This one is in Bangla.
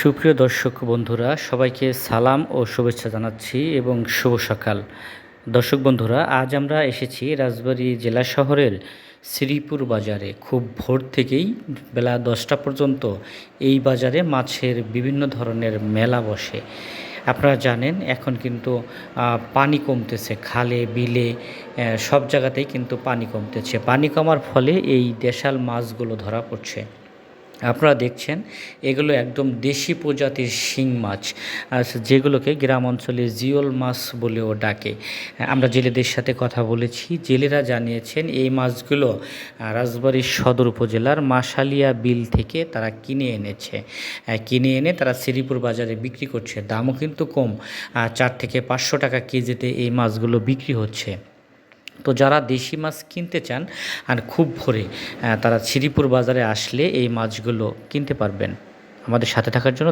সুপ্রিয় দর্শক বন্ধুরা, সবাইকে সালাম ও শুভেচ্ছা জানাচ্ছি এবং শুভ সকাল। দর্শক বন্ধুরা, আজ আমরা এসেছি রাজবাড়ী জেলা শহরের শ্রীপুর বাজারে। খুব ভোর থেকেই বেলা দশটা পর্যন্ত এই বাজারে মাছের বিভিন্ন ধরনের মেলা বসে। আপনারা জানেন, এখন কিন্তু পানি কমতেছে, খালে, বিলে সব জায়গাতেই কিন্তু পানি কমতেছে। পানি কমার ফলে এই দেশাল মাছগুলো ধরা পড়ছে। আপনারা দেখছেন, এগুলো একদম দেশি প্রজাতির শিং মাছ যেগুলোকে গ্রাম অঞ্চলে জিওল মাছ বলেও ডাকে। আমরা জেলেদের সাথে কথা বলেছি, জেলেরা জানিয়েছেন এই মাছগুলো রাজবাড়ির সদর উপজেলার মাসালিয়া বিল থেকে তারা কিনে এনেছে। কিনে এনে তারা শ্রীপুর বাজারে বিক্রি করছে। দামও কিন্তু কম চার থেকে পাঁচশো টাকা কেজিতে এই মাছগুলো বিক্রি হচ্ছে। তো যারা দেশি মাছ কিনতে চান আর খুব ভোরে তারা শ্রীপুর বাজারে আসলে এই মাছগুলো কিনতে পারবেন আমাদের সাথে থাকার জন্য।